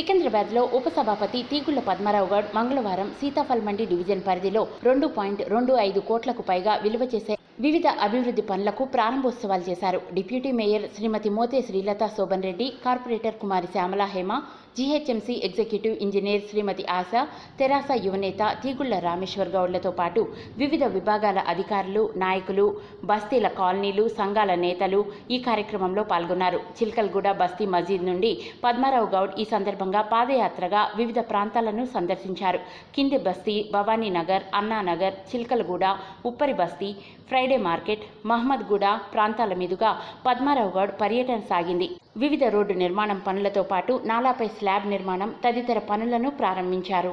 సికింద్రాబాద్లో ఉపసభాపతి తీగుళ్ళ పద్మారావు గౌడ్ మంగళవారం సీతాఫల్ మండి డివిజన్ పరిధిలో రెండు పాయింట్ రెండు ఐదు కోట్లకు పైగా విలువ చేసే వివిధ అభివృద్ధి పనులకు ప్రారంభోత్సవాలు చేశారు. Deputy mayor Srimati Mothe Srilatha Shobhan Reddy corporator Kumari Shyamala Hema GHMC executive engineer Srimati Asha తెరాస యువనేత తీగుళ్ళ రామేశ్వర్ గౌడ్లతో పాటు వివిధ విభాగాల అధికారులు నాయకులు బస్తీల కాలనీలు సంఘాల నేతలు ఈ కార్యక్రమంలో పాల్గొన్నారు. చిల్కల్గూడ బస్తీ మసీద్ నుండి పద్మారావు గౌడ్ ఈ సందర్భంగా పాదయాత్రగా వివిధ ప్రాంతాలను సందర్శించారు. కింది బస్తీ భవానీనగర్ అన్నానగర్ చిల్కలగూడ ఉప్పరి బస్తీ ఫ్రైడే మార్కెట్ మహమ్మద్గూడ ప్రాంతాల మీదుగా పద్మారావు గౌడ్ పర్యటన సాగింది. వివిధ రోడ్డు నిర్మాణం పనులతో పాటు నాలాపై స్లాబ్ నిర్మాణం తదితర పనులను ప్రారంభించారు.